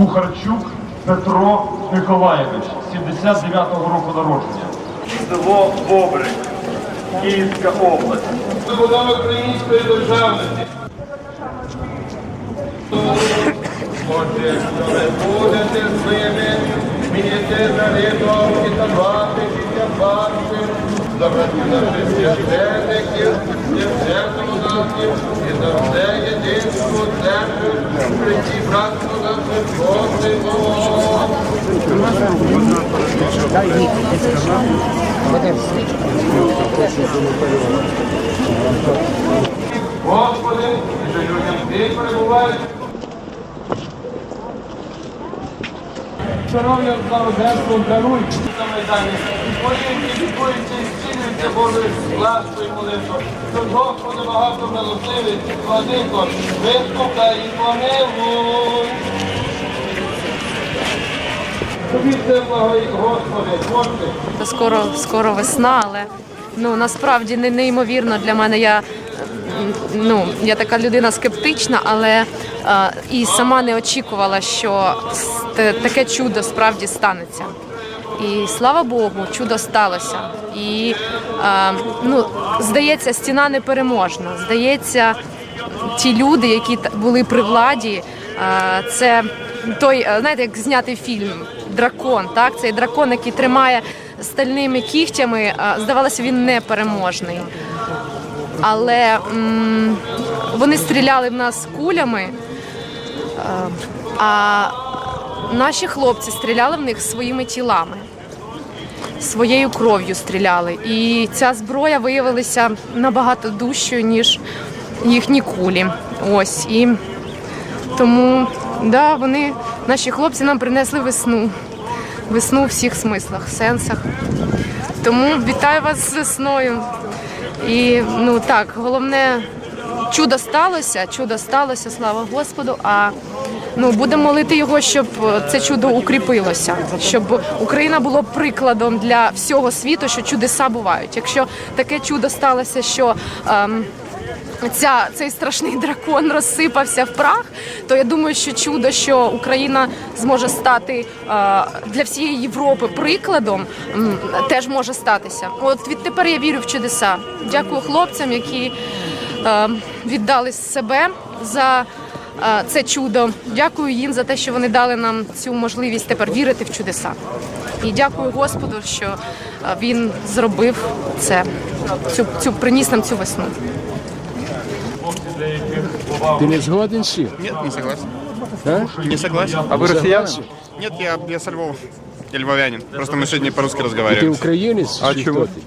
Кухарчук Петро Миколаєвич, 79-го року народження. Село Бобрик, Київська область. Забудови української державності. Отже, що ви будете з ними, вмієте завідувати та бати, після бати, завжди священників, священників і за все єдинство церкви, прийти братство наше Господи. Господи, і що людям ти перебуваєш. Шановне благоденство, даруй на Майдані. Поїдьте, відбуйте, зцілюйте Божою ласкою і молитвою. Тож, Господи, багато милостивий, владико, вислухай і помилуй. Тобі це Господи, Господи. Скоро, скоро весна, але ну насправді не неймовірно для мене. Я ну я така людина скептична, але е, і сама не очікувала, що таке чудо справді станеться. І слава Богу, чудо сталося. І е, ну, здається, стіна непереможна. Здається, ті люди, які були при владі, е, це той, знаєте, як знятий фільм Дракон. Так, цей дракон, який тримає стальними кігтями, е, здавалося, він непереможний. Але м, вони стріляли в нас кулями, е, а наші хлопці стріляли в них своїми тілами своєю кров'ю стріляли. І ця зброя виявилася набагато дужчою, ніж їхні кулі. Ось і тому да, вони, наші хлопці, нам принесли весну. Весну у всіх смислах, сенсах. Тому вітаю вас з весною. І ну так, головне, чудо сталося, чудо сталося, слава Господу. А ну будемо молити його, щоб це чудо укріпилося, щоб Україна була прикладом для всього світу, що чудеса бувають. Якщо таке чудо сталося, що ем, Ця цей страшний дракон розсипався в прах, то я думаю, що чудо, що Україна зможе стати е, для всієї Європи прикладом, теж може статися. От відтепер я вірю в чудеса. Дякую хлопцям, які е, віддали себе за е, це чудо. Дякую їм за те, що вони дали нам цю можливість тепер вірити в чудеса. І дякую Господу, що він зробив це, цю, цю приніс нам цю весну. Ти не згоден з цим? Нет, не согласен. А? Не согласен. А ви росіянин? Нет, я, я со Львова. Я львовянин. Просто мы сегодня по-русски Ти разговариваем. українець? А чи чому? хто ти?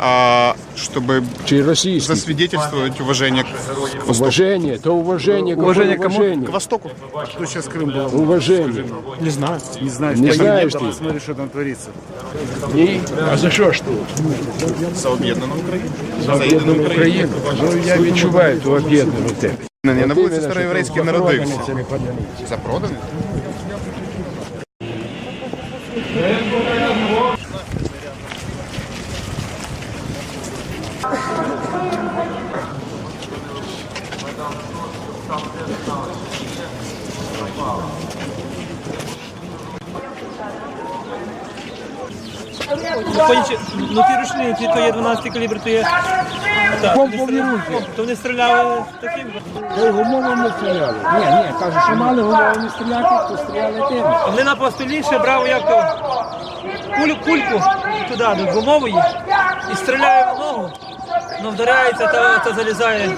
А, чтобы Чи російський? засвидетельствовать уважение к, к Востоку. Уважение, то уважение, Уважение какое к уважение? Востоку. Кто сейчас Крым был? Уважение. Не знаю. Не знаю. Не Я знаешь там ты? Посмотри, что там творится. Ні? А за що ж тут? За об'єднану Україну. За об'єднану Україну. Ну, я відчуваю ту об'єднану тебе. Не, на вулиці Староєврейській народився. Запроданий? 11 то є, 12 калібр то є. Так, вони стріляли- То вони стріляли таким. Та й гумовом не стріляли. Ні, ні, кажу, що мали гумовом не стріляти, то стріляли тим. А Вони на постоліше брав як то кулю, кульку туди, до гумової, і стріляє в ногу, але вдаряється та, та залізає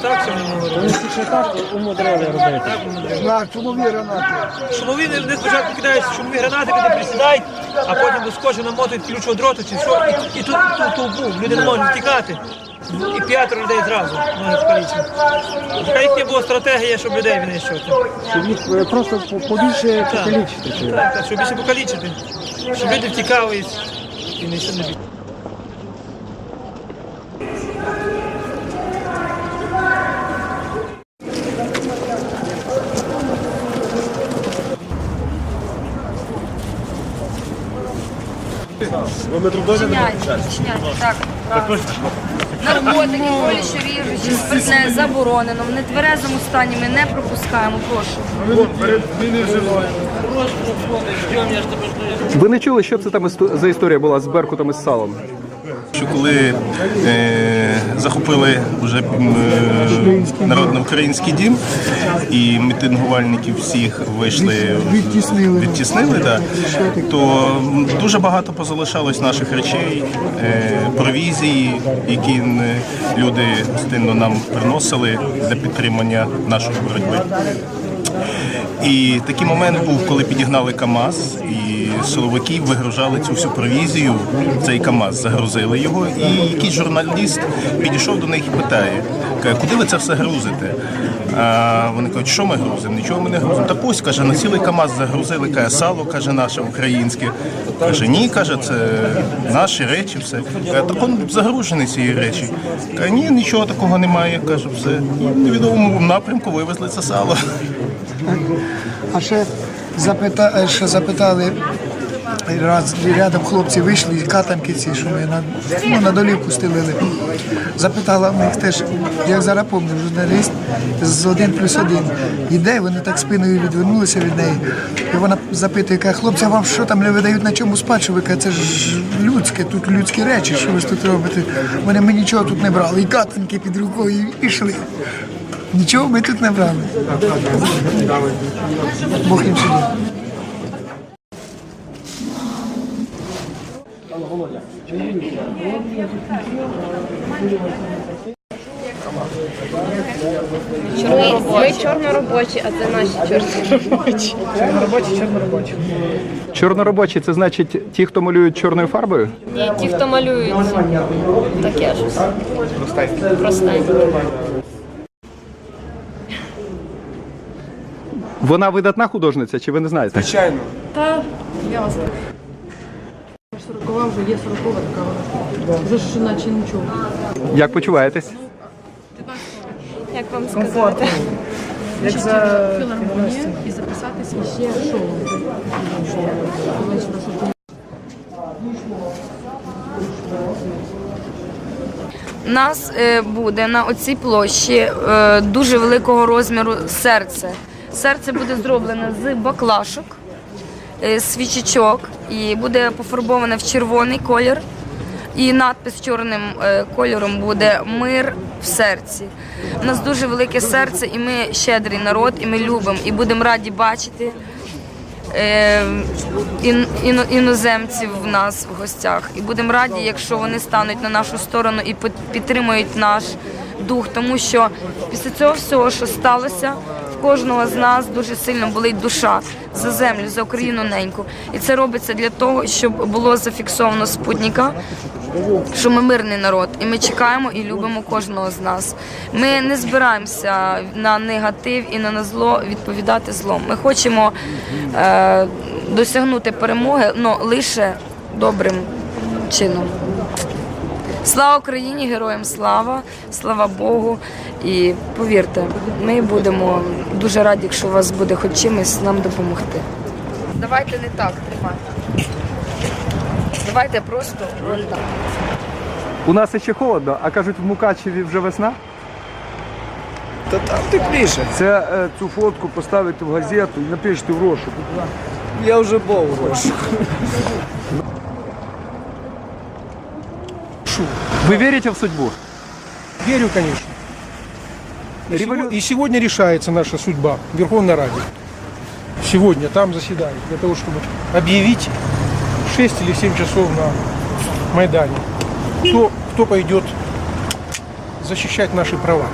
Отак що вони говорили. Ще так умудрили робити. Так вони На чумові гранати. Шумові не, не спочатку кидають шумові гранати, коли присідають, а потім до скотчу намотують ключового дроту чи що, і, і тут ту товбу, люди не можуть втікати. І п'ятеро людей зразу можуть скалічити. Така їхня була стратегія, щоб людей винищувати. Щоб їх е, просто по- побільше покалічити. Так, так, щоб більше покалічити. Щоб люди втікали і, і нічого не бігли. Чинять, чинять, так. наркотики, колючі ріжучі, спиртне заборонено. В нетверезому стані ми не пропускаємо. Прошу. Ви не чули, що це там істо- за історія була з Беркутом і з салом? Що коли е, захопили вже е, народно-український дім і мітингувальників всіх вийшли відтіснили, відтіснили да, то дуже багато позалишалось наших речей, е, провізії, які люди гостинно нам приносили для підтримання нашої боротьби. І такий момент був, коли підігнали КАМАЗ, і силовики вигружали цю всю провізію цей КАМАЗ, загрузили його. І якийсь журналіст підійшов до них і питає, куди ви це все грузите? А вони кажуть, що ми грузимо? Нічого ми не грузимо. Та ось каже, на цілий КАМАЗ загрузили, каже, сало, каже, наше українське. Каже, ні, каже, це наші речі, все. Каже, так он загружений цієї речі. Каже, ні, нічого такого немає. Каже, все. І невідомому напрямку вивезли це сало. А ще, запита, е, ще запитали, раз рядом хлопці вийшли, катанки ці, що ми на, ну, на долівку стелили. Запитала в них теж, як зараз пам'ятаю, журналіст з один плюс один. Іде, вони так спиною відвернулися від неї. І вона запитує, каже, хлопці, вам що там не видають на чому спати? Що ви каже, це ж людське, тут людські речі, що ви тут робите? Вони ми нічого тут не брали. І катанки під рукою і пішли. Нічого ми тут не брали. Бог їм судить. Ми чорноробочі, а це наші чорноробочі. Чорноробочі Чорноробочі, це значить ті, хто малюють чорною фарбою? Ні, ті, хто малюють. Таке щось. Просте. Вона видатна художниця, чи ви не знаєте? Звичайно. Та я вас Сорокова вже є сорокова така вона. Вже ж наче нічого. Як почуваєтесь? як вам сказати? Як за філармонію і записатися ще шоу. У нас е, буде на оцій площі е, дуже великого розміру серце. Серце буде зроблене з баклашок, е, свічечок і буде пофарбоване в червоний колір. І надпис чорним е, кольором буде Мир в серці. У нас дуже велике серце, і ми щедрий народ, і ми любимо, і будемо раді бачити е, ін, іно- іноземців в нас в гостях. І будемо раді, якщо вони стануть на нашу сторону і підтримують наш дух, тому що після цього всього, що сталося, кожного з нас дуже сильно болить душа за землю, за Україну неньку. І це робиться для того, щоб було зафіксовано спутника, що ми мирний народ, і ми чекаємо і любимо кожного з нас. Ми не збираємося на негатив і на зло відповідати злом. Ми хочемо е, досягнути перемоги, але лише добрим чином. Слава Україні, героям слава, слава Богу. І повірте, ми будемо дуже раді, якщо у вас буде хоч чимось нам допомогти. Давайте не так, тримайте. Давайте просто от так. У нас ще холодно, а кажуть, в Мукачеві вже весна. Та там тепліше. Це е, цю фотку поставити в газету і напишете в розшук. Я вже був у розшуку. Ви вірите в судьбу? Верю, конечно. И Револю- сего- И сегодня решается наша судьба в Верховной Раде. Сегодня там заседают для того, чтобы объявить 6 или 7 часов на Майдане. Кто, кто пойдет защищать наши права.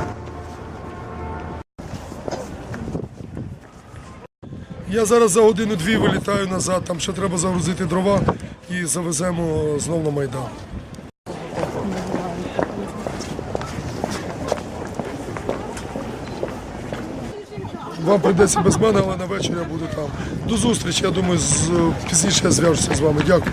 Я зараз за годину-дві вилітаю назад, там ще треба загрузити дрова і завеземо знов на Майдан. Вам прийдеться без мене, але на вечір я буду там. До зустрічі, я думаю, з, пізніше я зв'яжуся з вами. Дякую.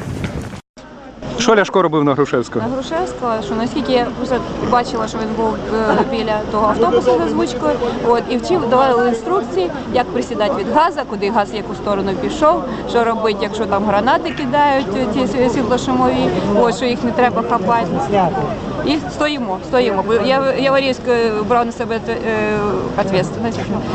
Що Ляшко робив на Грушевського? На Грушевського, що наскільки я просто бачила, що він був е, біля того автобуса з озвучкою, от, і вчив, давали інструкції, як присідати від газа, куди газ в яку сторону пішов, що робити, якщо там гранати кидають, ті світлошумові, от, що їх не треба хапати. І стоїмо, стоїмо. Я Яворівськ е, брав на себе е, відповідальність.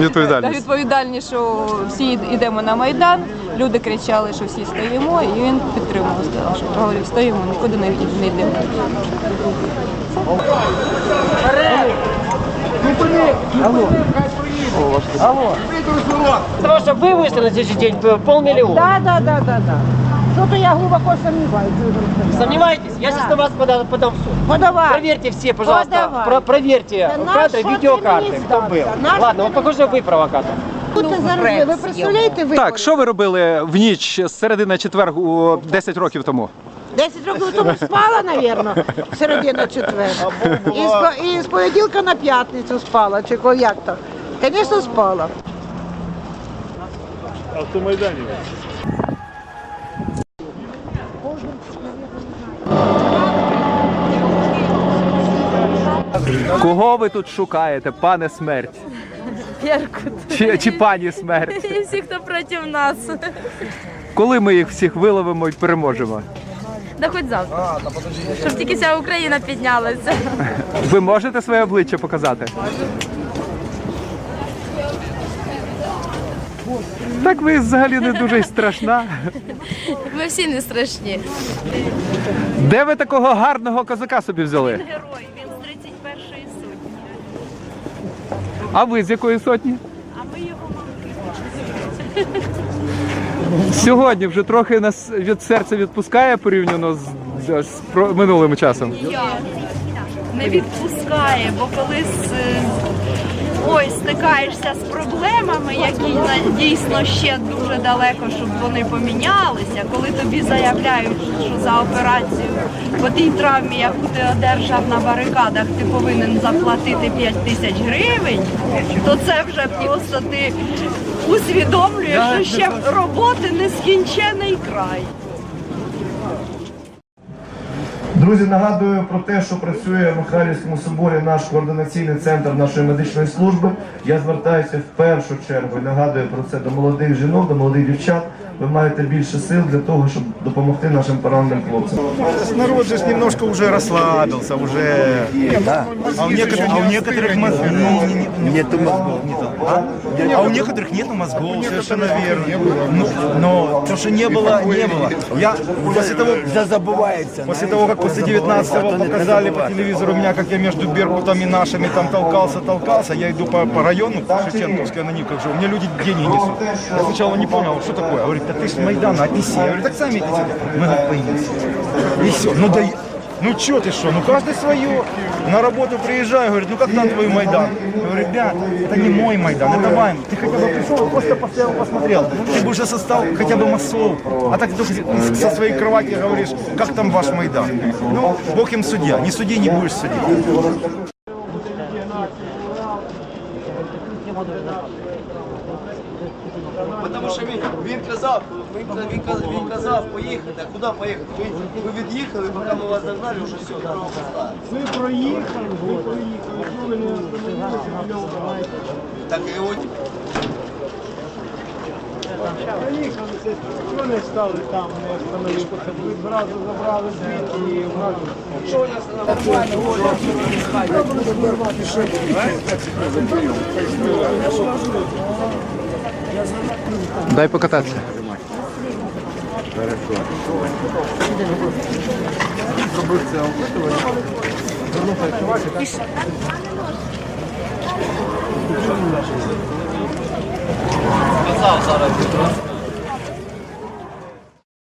Відповідальність. Відповідальність, що всі йдемо на Майдан. Люди кричали, що всі стоїмо, і він підтримував, сказав, що говорив, стоїмо, нікуди не не йдемо. Того, щоб ви вийшли на цей день полмиллиона. Да, да, да, да, да. Что-то я глубоко сомневаюсь. Сомневаетесь? Я сейчас на вас подам, подам в суд. Подавай. Проверьте все, пожалуйста, Подавай. про- проверьте Да наш кадры, что видеокарты, ты мне кто был. сдался? Наш Ладно, ты вот похоже, вы провокатор. Тут ти зараз, ви представляєте, ви Так, що ви робили в ніч з середи на четвер у 10 років тому? 10 років тому спала, напевно, середина четверга. І з, по- і з понеділка на п'ятницю спала, чи ко- як то. Звісно, спала. Кого ви тут шукаєте, пане смерть? Беркут. Чи, чи пані смерть? І всі, хто проти нас. Коли ми їх всіх виловимо і переможемо? Да хоч завтра. Щоб тільки вся Україна піднялася. Ви можете своє обличчя показати? Так ви взагалі не дуже й страшна. Ми всі не страшні. Де ви такого гарного козака собі взяли? Герой, він з 31-ї сотні. А ви з якої сотні? А ми його мамки. Сьогодні вже трохи нас від серця відпускає порівняно з, з про- минулим часом. не відпускає, бо коли з, е, ой, стикаєшся з проблемами, які дійсно ще дуже далеко, щоб вони помінялися, коли тобі заявляють, що за операцію по тій травмі, яку ти одержав на барикадах, ти повинен заплатити 5 тисяч гривень, то це вже просто ти усвідомлюєш, що ще роботи нескінчений край. Друзі, нагадую про те, що працює в Михайлівському соборі наш координаційний центр нашої медичної служби. Я звертаюся в першу чергу нагадую про це до молодих жінок, до молодих дівчат. Ви маєте більше сил для того, щоб допомогти нашим пораненим хлопцям. Народ же немножко уже расслабился, уже... А у некоторых, а у некоторых мозгов нету мозгов. А? у некоторых нету мозгов, совершенно верно. Ну, но то, что не было, не было. Я после того, забывается. После того, как после 19-го показали по телевизору меня, как я между Беркутом и нашими там толкался, толкался, я иду по, по району, Шевченковская на Никах же, у меня люди деньги несут. Я сначала не понял, что такое. Говорит, да ты с Майдана, отнеси. Я говорю, так сами идите. Мы понеси. И все. Ну да, ну что ты что, ну каждый свое. На работу приезжаю, говорит, ну как там твой Майдан? Я говорю, ребят, это не мой Майдан, это вами. Ты хотя бы пришел, просто постоял, посмотрел. Ты бы уже состал хотя бы массов. А так ты со своей кровати говоришь, как там ваш Майдан? Ну, Бог им судья. Не суди, не будешь судить. Тому що він, він казав, він, він, казав- він казав поїхати, а куди поїхати? Ви, ви від'їхали, поки ми вас догнали, вже все, дорога пуста. Ви проїхали, ви проїхали, ви не остановилися, Так і от Проїхали, що не стали там, не остановилися, ви зразу забрали звідти і вразу. Що нас Дай покататися. казав зараз.